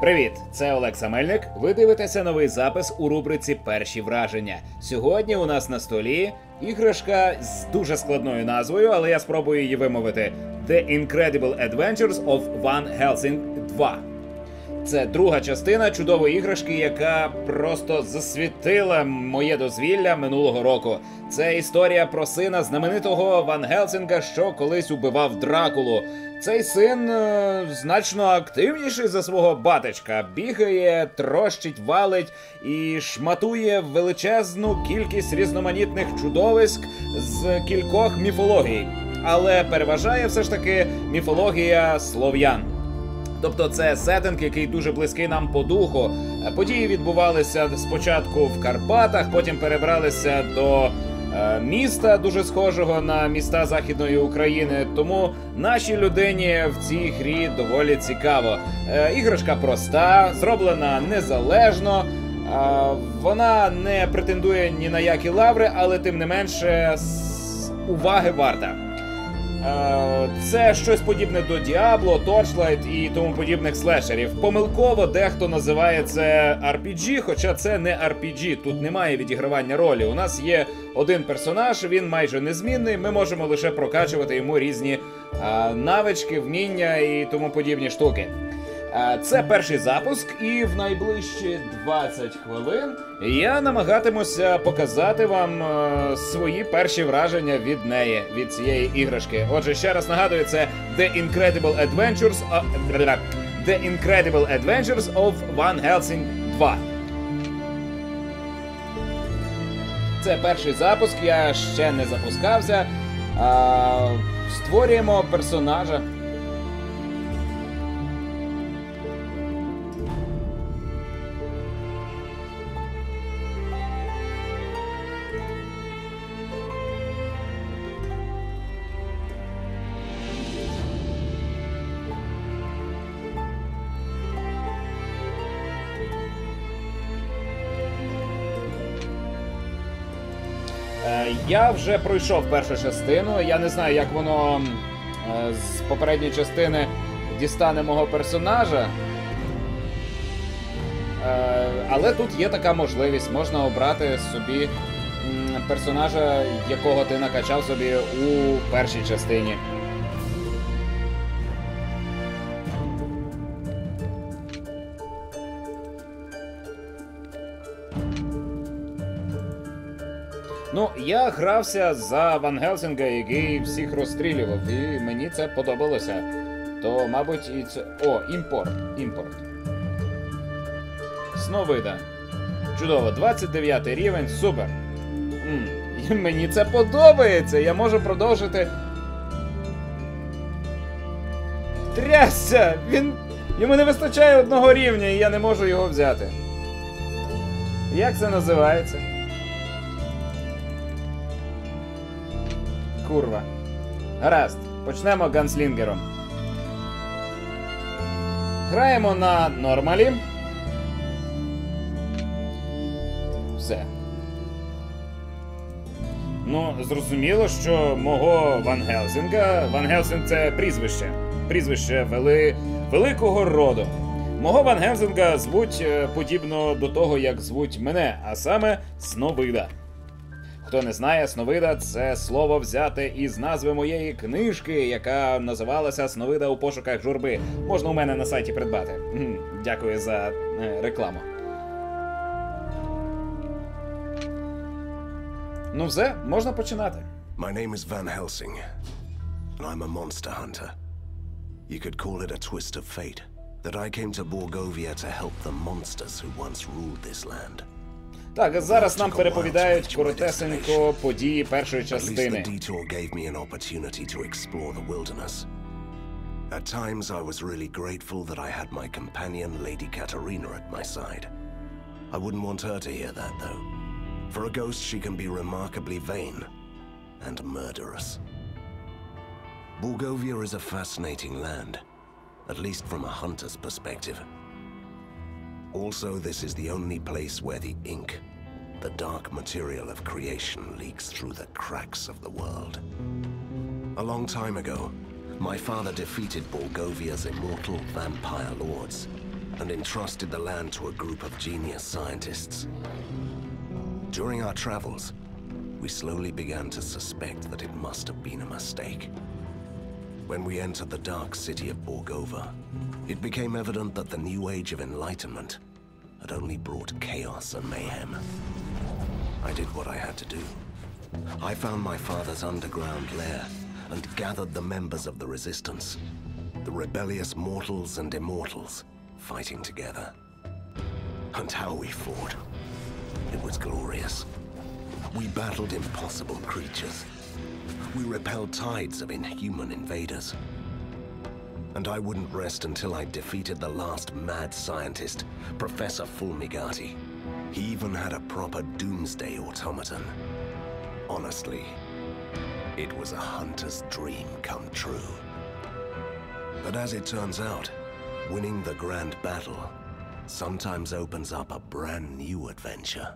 Привіт, це Олекса Мельник. Ви дивитеся новий запис у рубриці Перші враження. Сьогодні у нас на столі іграшка з дуже складною назвою, але я спробую її вимовити: The Incredible Adventures of Van Helsing 2. Це друга частина чудової іграшки, яка просто засвітила моє дозвілля минулого року. Це історія про сина знаменитого Ван Гелсінга, що колись убивав Дракулу. Цей син е, значно активніший за свого батечка, бігає, трощить, валить і шматує величезну кількість різноманітних чудовиськ з кількох міфологій. Але переважає все ж таки міфологія слов'ян. Тобто це сеттинг, який дуже близький нам по духу. Події відбувалися спочатку в Карпатах, потім перебралися до міста, дуже схожого на міста Західної України. Тому нашій людині в цій грі доволі цікаво. Е, іграшка проста, зроблена незалежно. Е, вона не претендує ні на які лаври, але тим не менше уваги варта. Е, Це щось подібне до Діабло, Torchlight і тому подібних слешерів. Помилково дехто називає це RPG, хоча це не RPG, тут немає відігравання ролі. У нас є один персонаж, він майже незмінний. Ми можемо лише прокачувати йому різні е, навички, вміння і тому подібні штуки. Це перший запуск, і в найближчі 20 хвилин я намагатимуся показати вам е, свої перші враження від неї, від цієї іграшки. Отже, ще раз нагадую, це The Incredible Adventures of, The Incredible Adventures of Van Helsing 2. Це перший запуск, я ще не запускався. Створюємо персонажа. Я вже пройшов першу частину. Я не знаю, як воно е, з попередньої частини дістане мого персонажа. Е, Але тут є така можливість, можна обрати собі персонажа, якого ти накачав собі у першій частині. Ну, я грався за Ван Гелсінга, який всіх розстрілював, і мені це подобалося. То, мабуть, і це. О, імпорт. Імпорт. Сновида. Чудово, 29 рівень, супер. м і мені це подобається. Я можу продовжити. Трясся! Він. Йому не вистачає одного рівня, і я не можу його взяти. Як це називається? Курва. Гаразд, почнемо ганслінгером. Граємо на нормалі. Все. Ну, зрозуміло, що мого Ван Гелсінга. Ван Гелсінг це прізвище. Прізвище вели... великого роду. Мого Ван Гелсінга звуть е, подібно до того, як звуть мене, а саме Сновида. Хто не знає, Сновида це слово взяте із назви моєї книжки, яка називалася Сновида у пошуках журби. Можна у мене на сайті придбати. Дякую за е, рекламу. Ну, все, можна починати. My name is Van Helsing, and I'm a monster hunter. You could call it a twist of fate that I came to Borgovia to help the monsters who once ruled this land. Так, зараз нам переповідають коротесенько події першої At least the частини. detour gave me an opportunity to explore the wilderness. At times, I was really grateful that I had my companion, Lady Katerina, at my side. I wouldn't want her to hear that, though. For a ghost, she can be remarkably vain and murderous. Bulgovia is a fascinating land, at least from a hunter's perspective. Also, this is the only place where the ink, the dark material of creation, leaks through the cracks of the world. A long time ago, my father defeated Borgovia's immortal vampire lords and entrusted the land to a group of genius scientists. During our travels, we slowly began to suspect that it must have been a mistake. When we entered the dark city of Borgova, it became evident that the new age of enlightenment had only brought chaos and mayhem. I did what I had to do. I found my father's underground lair and gathered the members of the Resistance. The rebellious mortals and immortals fighting together. And how we fought. It was glorious. We battled impossible creatures. We repelled tides of inhuman invaders. And I wouldn't rest until I defeated the last mad scientist, Professor Fulmigati. He even had a proper doomsday automaton. Honestly, it was a hunter's dream come true. But as it turns out, winning the grand battle sometimes opens up a brand new adventure.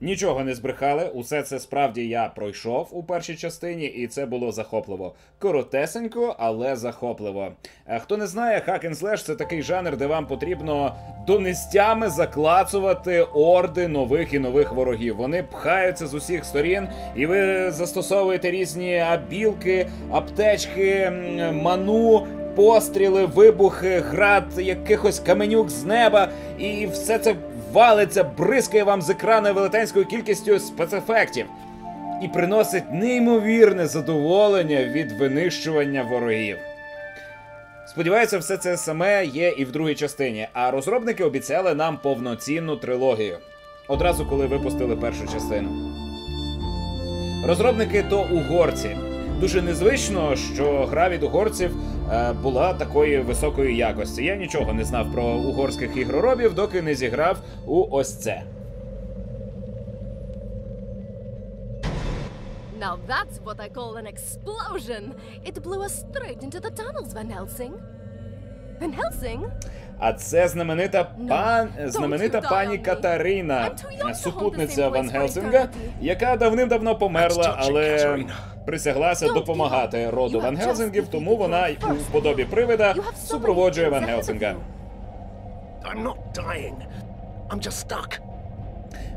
Нічого не збрехали, усе це справді я пройшов у першій частині, і це було захопливо. Коротесенько, але захопливо. Е, Хто не знає, Slash — це такий жанр, де вам потрібно донестями заклацувати орди нових і нових ворогів. Вони пхаються з усіх сторін, і ви застосовуєте різні абілки, аптечки, ману. Постріли, вибухи, град якихось каменюк з неба, і все це валиться, бризкає вам з екрану велетенською кількістю спецефектів і приносить неймовірне задоволення від винищування ворогів. Сподіваюся, все це саме є і в другій частині, а розробники обіцяли нам повноцінну трилогію. Одразу коли випустили першу частину. Розробники то угорці. Дуже незвично, що гра від угорців е, була такої високої якості. Я нічого не знав про угорських ігроробів, доки не зіграв у ось це. Now that's what I call an explosion! It blew us straight into the tunnels, Van Helsing. Van Helsing? А це знаменита пан знаменита пані. Катарина, to hold супутниця Ван Гелсинга, яка давним-давно померла, але. Присяглася допомагати роду Ван have Гелсингів, тому вона your у подобі привида супроводжує many Ван things ahead of Гелсинга. you. I'm not dying. I'm just stuck.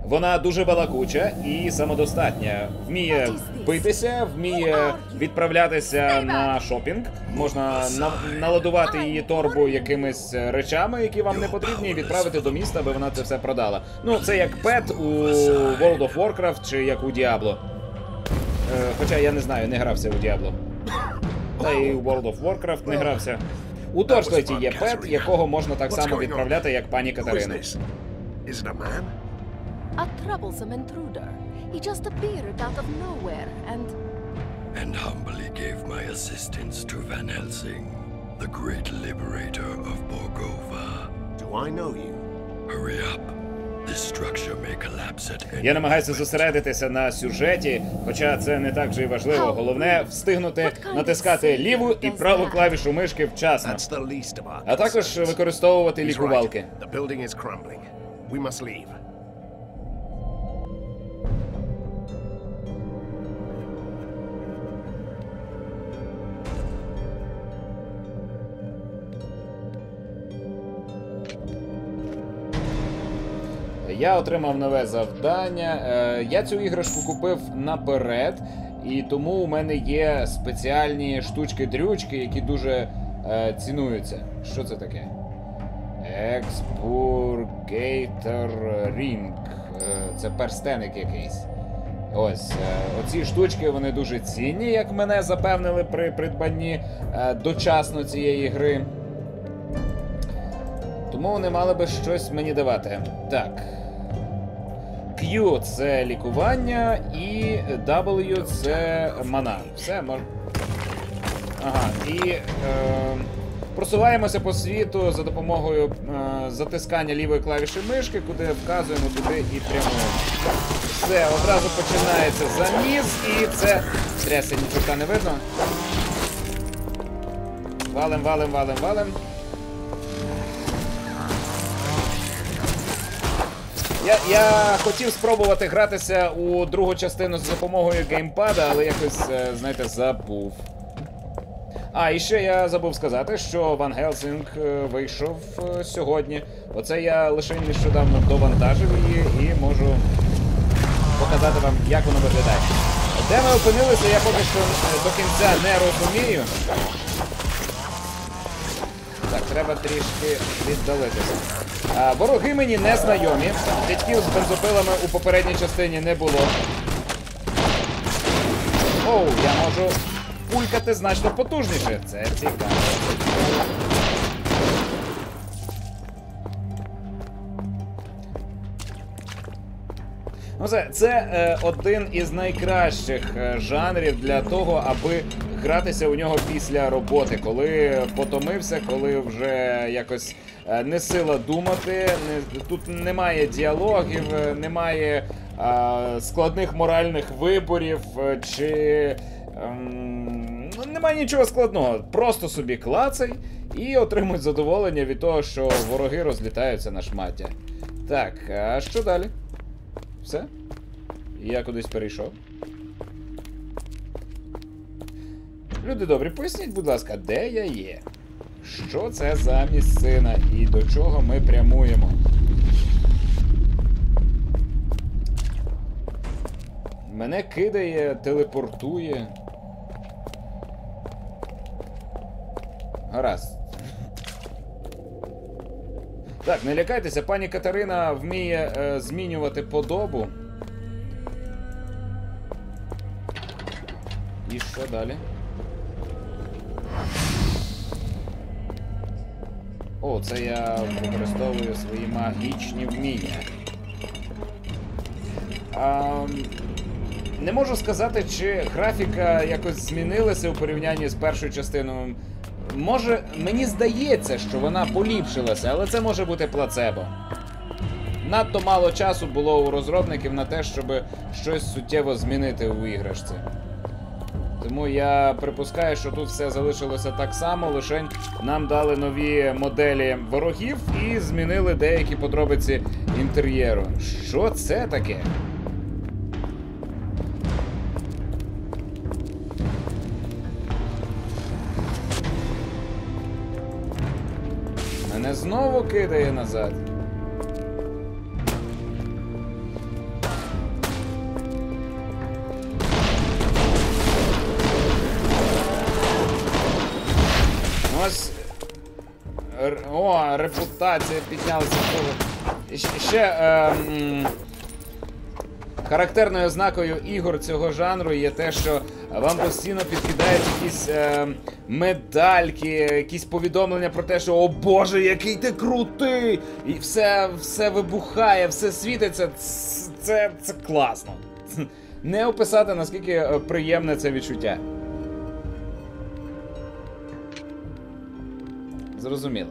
Вона дуже балакуча і самодостатня. Вміє битися, вміє відправлятися на шопінг. Можна на- наладувати її торбу якимись е, речами, які вам не потрібні, і відправити до міста, аби вона це все продала. Ну, це як пет у World of Warcraft чи як у Diablo. Е, Хоча я не знаю, не грався у Diablo. Та і у World of Warcraft не грався. У Торчлайті є пет, якого можна так само відправляти, як пані man? A troublesome intruder. He just appeared out of nowhere and. and humbly gave my assistance to Van Helsing, the great liberator of Borgova. Do I know you? Hurry up. Я намагаюся зосередитися на сюжеті, хоча це не так же і важливо. Головне встигнути натискати ліву і праву клавішу мишки вчасно, а також використовувати лікувалки. Я отримав нове завдання. Е, Я цю іграшку купив наперед, і тому у мене є спеціальні штучки-дрючки, які дуже е, цінуються. Що це таке? Expurgator Ring. Е, Це перстеник якийсь. Ось, е, оці штучки вони дуже цінні, як мене запевнили при придбанні дочасно цієї гри. Тому вони мали би щось мені давати. Так. Q це лікування і W це мана. Все, мож... Ага, і е, просуваємося по світу за допомогою е, затискання лівої клавіші мишки, куди вказуємо туди і прямуємо. Все, одразу починається заміс, і це. Тряся, нічого не видно. Валим, валим, валим, валим. Я, я хотів спробувати гратися у другу частину з допомогою геймпада, але якось, е, знаєте, забув. А, і ще я забув сказати, що Ван Гелсінг е, вийшов е, сьогодні. Оце я лише нещодавно довантажив її і можу показати вам, як воно виглядає. Де ми опинилися, я поки що до кінця не розумію. Так, треба трішки віддалитися. А, вороги мені не знайомі. Дядьків з бензопилами у попередній частині не було. Оу, я можу пулькати значно потужніше. Це цікаво. Ну, це це е, один із найкращих е, жанрів для того, аби гратися у нього після роботи, коли потомився, коли вже якось е, не сила думати, не, тут немає діалогів, е, немає е, складних моральних виборів чи. ем, ну, немає нічого складного. Просто собі клацай і отримуй задоволення від того, що вороги розлітаються на шмаття. Так, а що далі? Все? Я кудись перейшов. Люди добрі, поясніть, будь ласка, де я є? Що це за місцина і до чого ми прямуємо? Мене кидає, телепортує. Гаразд. Так, не лякайтеся, пані Катерина вміє е, змінювати подобу. І що далі? О, це я використовую свої магічні вміння. А, не можу сказати, чи графіка якось змінилася у порівнянні з першою частиною. Може, мені здається, що вона поліпшилася, але це може бути плацебо. Надто мало часу було у розробників на те, щоб щось суттєво змінити у іграшці. Тому я припускаю, що тут все залишилося так само, лише нам дали нові моделі ворогів і змінили деякі подробиці інтер'єру. Що це таке? Мене знову кидає назад. О, репутація піднялася. Ще е, характерною ознакою ігор цього жанру є те, що вам постійно підкидають якісь е, медальки, якісь повідомлення про те, що о Боже, який ти крутий! І все, все вибухає, все світиться. Ц- Це, це класно. Не описати, наскільки е, приємне це відчуття. Зрозуміло.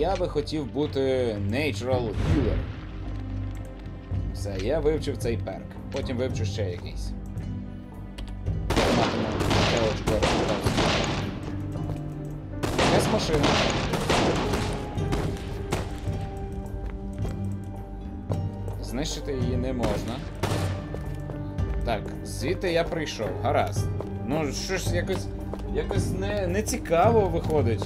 Я би хотів бути Natural Healer. Все, я вивчив цей перк. Потім вивчу ще якийсь. Якась машина. Знищити її не можна. Так, звідти я прийшов, гаразд. Ну, що ж якось. Якось не, не цікаво виходить.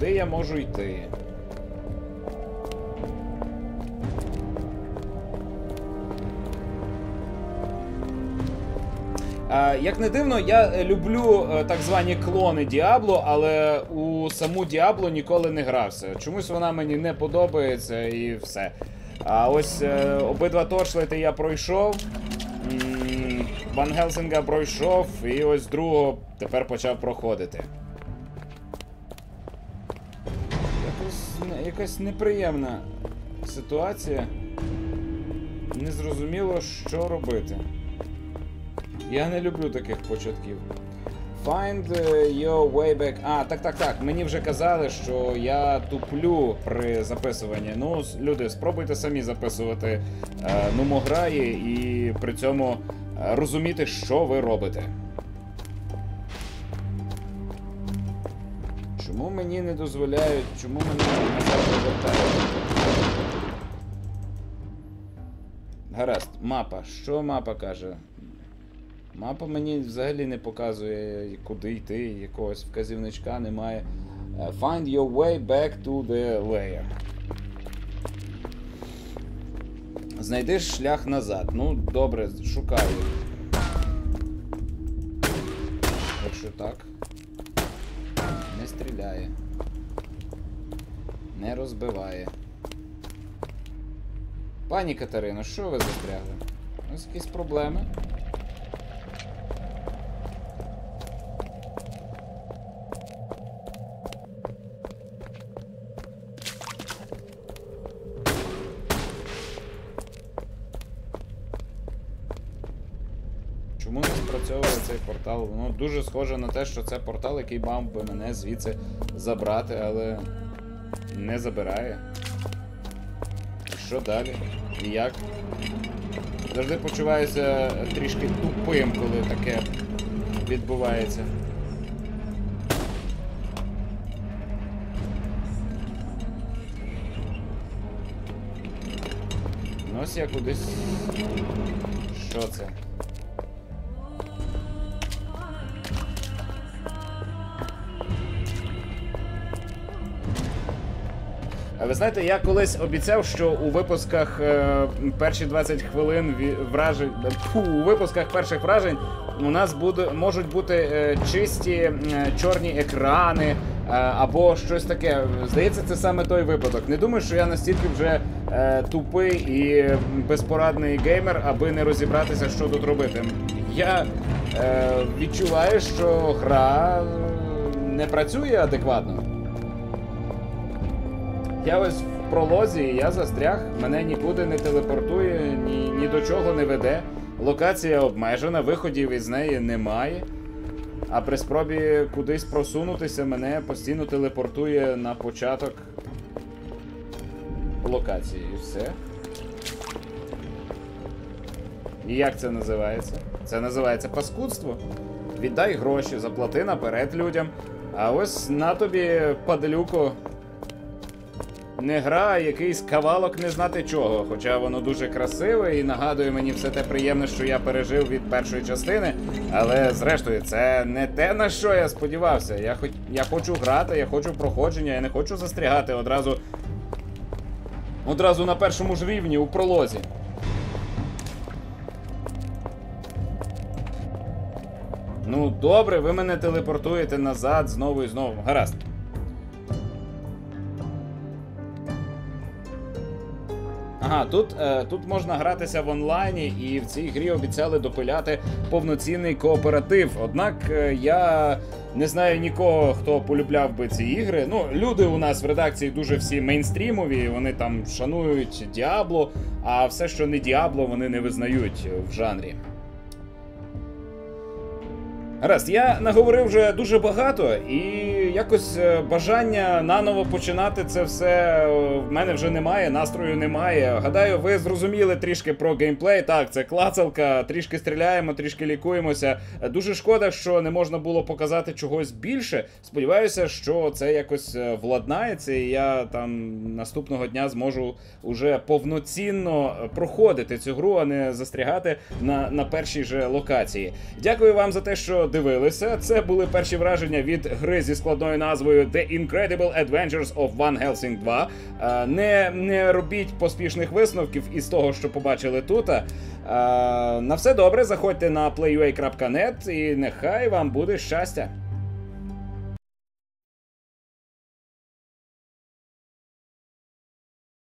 Туди я можу йти. Як не дивно, я е, люблю е, так звані клони Діабло, але у саму Діабло ніколи не грався. Чомусь вона мені не подобається і все. А ось е, обидва торчлети я пройшов. Ван Гелсинга пройшов, і ось другого тепер почав проходити. Якась неприємна ситуація. Незрозуміло, що робити. Я не люблю таких початків. Find е, your way back. А, так, так, так. Мені вже казали, що я туплю при записуванні. Ну, люди, спробуйте самі записувати е, нумограї і при цьому е, розуміти, що ви робите. Мені не дозволяють, чому мене назад повертають? Гаразд, мапа. Що мапа каже? Мапа мені взагалі не показує, куди йти, якогось вказівничка немає. Е, Find your way back to the layer. Знайди шлях назад. Ну, добре, шукаю. Якщо так. Стріляє. Не розбиває. Пані Катерино, що ви застрягли? У нас якісь проблеми? Чому спрацьовує цей портал? Ну, дуже схоже на те, що це портал, який мав би мене звідси забрати, але не забирає. Що далі? І як? Завжди почуваюся трішки тупим, коли таке відбувається. Ось я кудись. Що це? Ви знаєте, я колись обіцяв, що у випусках е, перші 20 хвилин вражень. Фу, у випусках перших вражень у нас буде, можуть бути е, чисті е, чорні екрани е, або щось таке. Здається, це саме той випадок. Не думаю, що я настільки вже е, тупий і безпорадний геймер, аби не розібратися, що тут робити. Я е, відчуваю, що гра е, не працює адекватно. Я ось в пролозі, я застряг, мене нікуди не телепортує, ні, ні до чого не веде. Локація обмежена, виходів із неї немає. А при спробі кудись просунутися, мене постійно телепортує на початок локації. І все. І як це називається? Це називається паскудство. Віддай гроші, заплати наперед людям. А ось на тобі, падлюко, не гра, а якийсь кавалок не знати чого. Хоча воно дуже красиве і нагадує мені все те приємне, що я пережив від першої частини. Але зрештою, це не те, на що я сподівався. Я, хоч... я хочу грати, я хочу проходження, я не хочу застрягати одразу. Одразу на першому ж рівні у пролозі. Ну, добре, ви мене телепортуєте назад знову і знову. Гаразд. Ага, тут, е, тут можна гратися в онлайні, і в цій грі обіцяли допиляти повноцінний кооператив. Однак е, я не знаю нікого, хто полюбляв би ці ігри. Ну, люди у нас в редакції дуже всі мейнстрімові, вони там шанують Діабло, а все, що не Діабло, вони не визнають в жанрі. Гаразд, я наговорив вже дуже багато, і якось е, бажання наново починати це все е, в мене вже немає, настрою немає. Гадаю, ви зрозуміли трішки про геймплей. Так, це клацалка, трішки стріляємо, трішки лікуємося. Е, Дуже шкода, що не можна було показати чогось більше. Сподіваюся, що це якось владнається, і я там наступного дня зможу уже повноцінно проходити цю гру, а не застрягати на, на першій же локації. Дякую вам за те, що дивилися. Це були перші враження від гри зі складною назвою The Incredible Adventures of Van Helsing 2. Е, Не, не робіть поспішних висновків із того, що побачили тут. Е, На все добре, заходьте на playua.net і нехай вам буде щастя.